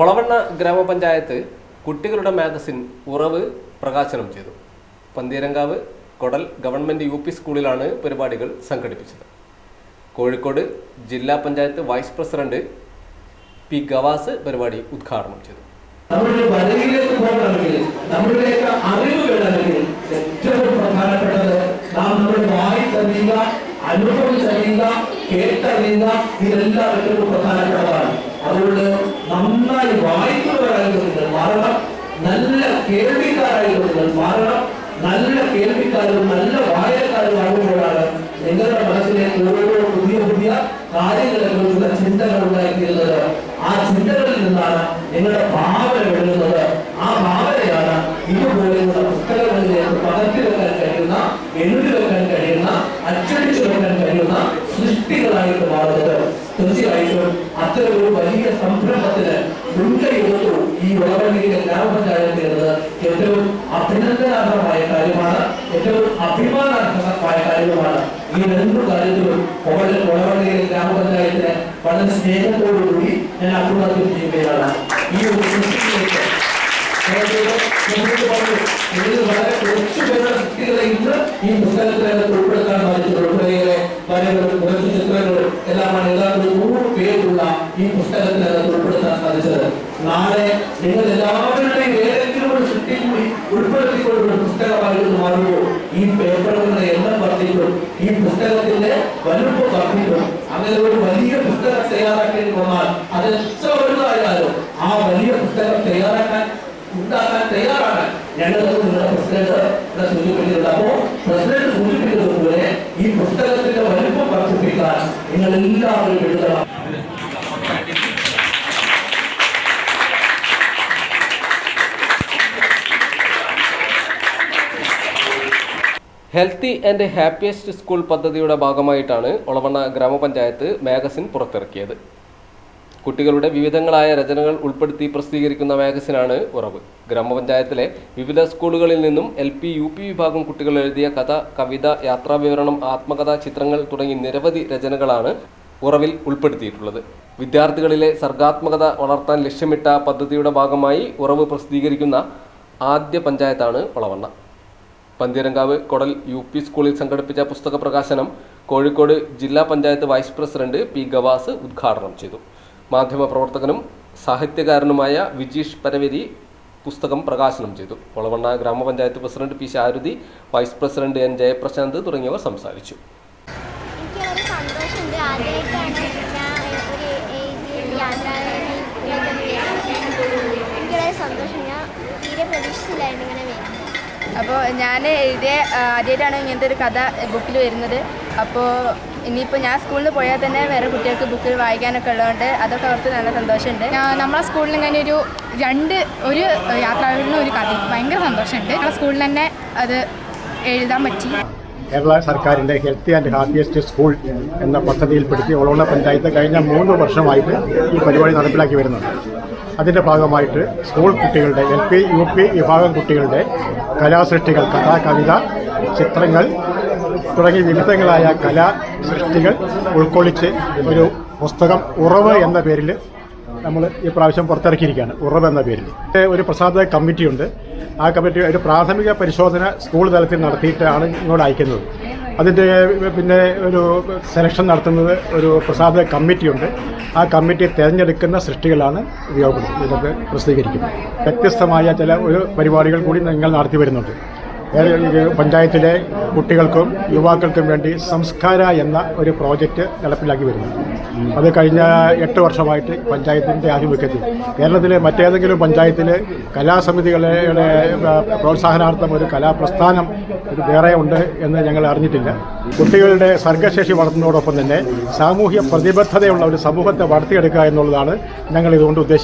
ഒളവണ്ണ ഗ്രാമപഞ്ചായത്ത് കുട്ടികളുടെ മാഗസിൻ ഉറവ് പ്രകാശനം ചെയ്തു. Pantheerankavu Kodal government U P സ്കൂളിലാണ് പരിപാടികൾ സംഘടിപ്പിച്ചത്. കോഴിക്കോട് ജില്ലാ panchayat vice president P Gavas പരിപാടി ഉദ്ഘാടനം ചെയ്തു. അനുഭവിച്ചറിയുക കേട്ടറിയുക ഇതെല്ലാം ഏറ്റവും പ്രധാനപ്പെട്ടതാണ്. അതുകൊണ്ട് നന്നായി വായിക്കുന്നവരായിട്ട് മാറണം. നല്ല കേൾവിക്കാരായിട്ട് നിങ്ങൾ മാറണം. നല്ല കേൾവിക്കാരും നല്ല വായനക്കാരും ആകുമ്പോഴാണ് നിങ്ങളുടെ മനസ്സിലേക്ക് ഓരോ പുതിയ പുതിയ കാര്യങ്ങളെ ചിന്തകൾ ഉണ്ടായിത്തീരുന്നത്. ആ ചിന്തകളിൽ നിന്നാണ് നിങ്ങളുടെ ഭാവന വരുന്നത്. ആ ഭാവനയാണ് ഇതുപോലെയുള്ള പുസ്തകങ്ങളിലേക്ക് പകർത്തി വെക്കാൻ കഴിയുന്ന എഴുതി വെക്കാൻ കഴിയുന്ന അച്ചടിച്ചു വെക്കാൻ കഴിയുന്ന സൃഷ്ടികളായിട്ട് മാറുന്നത്. തീർച്ചയായിട്ടും ഒരു വലിയ സംരംഭത്തിന് മുൻകൈയെടുത്തു ഈ ഉളവള്ളിയിലെ ഗ്രാമപഞ്ചായത്ത് എന്നത് ഏറ്റവും അഭിനന്ദനാർഹമായ കാര്യമാണ് ഏറ്റവും അഭിമാനാർഹമായ കാര്യവുമാണ്. ഈ രണ്ടു കാര്യത്തിലും ഉളവള്ളിയിലെ ഗ്രാമപഞ്ചായത്തിന് വളരെ സ്നേഹത്തോടുകൂടി ഞാൻ അഭിവാദ്യം ചെയ്യുകയാണ്. ഈ ഒരു കൃഷിയിലേക്ക് വളരെ കുറച്ചു പേരുടെ സൃഷ്ടികളെ ഇന്ന് ഈ പുസ്തകത്തിനകത്ത് ഉൾപ്പെടുത്താൻ സാധിച്ചു കുറേയേറെ വരകളും കുറച്ച് ചിത്രങ്ങളും എല്ലാമാണ് ഏതാണ്ട് ഒരു നൂറ് പേരുള്ള ഈ പുസ്തകത്തിനകത്ത് ഉൾപ്പെടുത്താൻ സാധിച്ചത് നാളെ നിങ്ങൾ എല്ലാവരുടെയും ഏതെങ്കിലും ഒരു സൃഷ്ടി കൂടി ഉൾപ്പെടുത്തിക്കൊണ്ടുള്ള പുസ്തകമായിട്ട് മാറുമ്പോൾ ഈ പേപ്പറുകളുടെ എണ്ണം വർദ്ധിക്കും ഈ പുസ്തകത്തിന്റെ വലുപ്പം വർദ്ധിക്കും അങ്ങനെ ഒരു വലിയ പുസ്തകം തയ്യാറാക്കേണ്ടി വന്നാൽ അത് എത്ര വലുതായാലും ആ വലിയ പുസ്തകം തയ്യാറാക്കാൻ ഉണ്ടാക്കാൻ തയ്യാറാണ്. ഞങ്ങൾ നിങ്ങളുടെ പ്രസിഡന്റ് ഇവിടെ സൂചിപ്പിച്ചിട്ടുണ്ട് അപ്പോ പ്രസിഡന്റ് സൂചിപ്പിച്ചതുപോലെ ഈ പുസ്തകത്തിന്റെ വലുപ്പം വർദ്ധിപ്പിക്കാൻ നിങ്ങൾ എല്ലാവരും ഹെൽത്തി ആൻഡ് ഹാപ്പിയസ്റ്റ് സ്കൂൾ പദ്ധതിയുടെ ഭാഗമായിട്ടാണ് ഒളവണ്ണ ഗ്രാമപഞ്ചായത്ത് മാഗസിൻ പുറത്തിറക്കിയത്. കുട്ടികളുടെ വിവിധങ്ങളായ രചനകൾ ഉൾപ്പെടുത്തി പ്രസിദ്ധീകരിക്കുന്ന മാഗസിനാണ് ഉറവ്. ഗ്രാമപഞ്ചായത്തിലെ വിവിധ സ്കൂളുകളിൽ നിന്നും എൽ പി യു പി വിഭാഗം കുട്ടികൾ എഴുതിയ കഥ കവിത യാത്രാവിവരണം ആത്മകഥ ചിത്രങ്ങൾ തുടങ്ങി നിരവധി രചനകളാണ് ഉറവിൽ ഉൾപ്പെടുത്തിയിട്ടുള്ളത്. വിദ്യാർത്ഥികളിലെ സർഗാത്മകത വളർത്താൻ ലക്ഷ്യമിട്ട പദ്ധതിയുടെ ഭാഗമായി ഉറവ് പ്രസിദ്ധീകരിക്കുന്ന ആദ്യ പഞ്ചായത്താണ് ഒളവണ്ണ. പന്തീരങ്കാവ് കൊടൽ യു പി സ്കൂളിൽ സംഘടിപ്പിച്ച പുസ്തക പ്രകാശനം കോഴിക്കോട് ജില്ലാ panchayat vice president P Gavas ഉദ്ഘാടനം ചെയ്തു മാധ്യമപ്രവർത്തകനും സാഹിത്യകാരനുമായ വിജീഷ് പരവരി പുസ്തകം പ്രകാശനം ചെയ്തു ഒളവണ്ണ ഗ്രാമപഞ്ചായത്ത് president P Sharuthi vice president N Jayaprasanth തുടങ്ങിയവർ സംസാരിച്ചു സന്തോഷം ഞാൻ തീരെ പ്രതീക്ഷിച്ചില്ലായിരുന്നു ഇങ്ങനെ അപ്പോൾ ഞാൻ എഴുതിയ ആദ്യമായിട്ടാണ് ഇങ്ങനത്തെ ഒരു കഥ ബുക്കിൽ വരുന്നത്. അപ്പോൾ ഇനിയിപ്പോൾ ഞാൻ സ്കൂളിൽ പോയാൽ തന്നെ വേറെ കുട്ടികൾക്ക് ബുക്കിൽ വായിക്കാനൊക്കെ ഉള്ളതുകൊണ്ട് അതൊക്കെ അവർക്ക് നല്ല സന്തോഷമുണ്ട്. നമ്മളെ സ്കൂളിൽ ഇങ്ങനെ ഒരു രണ്ട് ഒരു യാത്രാവിവരണം ഒരു കഥ ഭയങ്കര സന്തോഷമുണ്ട്. നമ്മളെ സ്കൂളിൽ തന്നെ അത് എഴുതാൻ പറ്റി. കേരള സർക്കാരിന്റെ ഹെൽത്തി ആൻഡ് ഹാപ്പിയസ്റ്റ് സ്കൂൾ എന്ന പദ്ധതിയിൽപ്പെടുത്തി ഒളവണ്ണ പഞ്ചായത്ത് കഴിഞ്ഞ മൂന്ന് വർഷമായിട്ട് ഈ പരിപാടി നടപ്പിലാക്കി വരുന്നുണ്ട്. അതിന്റെ ഭാഗമായിട്ട് സ്കൂൾ കുട്ടികളുടെ എൽ പി യു പി വിഭാഗം കുട്ടികളുടെ കലാസൃഷ്ടികൾ കഥാ കവിത ചിത്രങ്ങൾ തുടങ്ങി വിവിധങ്ങളായ കലാ സൃഷ്ടികൾ ഉൾക്കൊള്ളിച്ച് ഒരു പുസ്തകം ഉറവ് എന്ന പേരിൽ നമ്മൾ ഈ പ്രാവശ്യം പുറത്തിറക്കിയിരിക്കുകയാണ് ഉറവ് എന്ന പേരിൽ. ഒരു പ്രസാദ കമ്മിറ്റിയുണ്ട്. ആ കമ്മിറ്റി ഒരു പ്രാഥമിക പരിശോധന സ്കൂൾ തലത്തിൽ നടത്തിയിട്ടാണ് ഇങ്ങോട്ട് അയക്കുന്നത്. അതിന്റെ പിന്നെ ഒരു സെലക്ഷൻ നടത്തുന്നത് ഒരു പ്രസാദ കമ്മിറ്റിയുണ്ട്. ആ കമ്മിറ്റി തിരഞ്ഞെടുക്കുന്ന സൃഷ്ടികളാണ് ഉപയോഗപ്പെടുത്തുന്നത് ഇതൊക്കെ പ്രസിദ്ധീകരിക്കുന്നത് വ്യത്യസ്തമായ ചില ഒരു പരിപാടികൾ കൂടി നിങ്ങൾ നടത്തി വരുന്നുണ്ട്. പഞ്ചായത്തിലെ കുട്ടികൾക്കും യുവാക്കൾക്കും വേണ്ടി സംസ്കാര എന്ന ഒരു പ്രോജക്റ്റ് നടപ്പിലാക്കി വരുന്നു. അത് കഴിഞ്ഞ എട്ട് വർഷമായിട്ട് പഞ്ചായത്തിന്റെ ആഭിമുഖ്യത്തിൽ. കേരളത്തിലെ മറ്റേതെങ്കിലും പഞ്ചായത്തിൽ കലാസമിതികളുടെ പ്രോത്സാഹനാർത്ഥം ഒരു കലാപ്രസ്ഥാനം ഒരു വേറെ ഉണ്ട് എന്ന് ഞങ്ങൾ അറിഞ്ഞിട്ടില്ല. കുട്ടികളുടെ സർഗശേഷി വളർത്തുന്നതോടൊപ്പം തന്നെ സാമൂഹ്യ പ്രതിബദ്ധതയുള്ള ഒരു സമൂഹത്തെ വളർത്തിയെടുക്കുക എന്നുള്ളതാണ് ഞങ്ങൾ ഇതുകൊണ്ട് ഉദ്ദേശിക്കുന്നത്.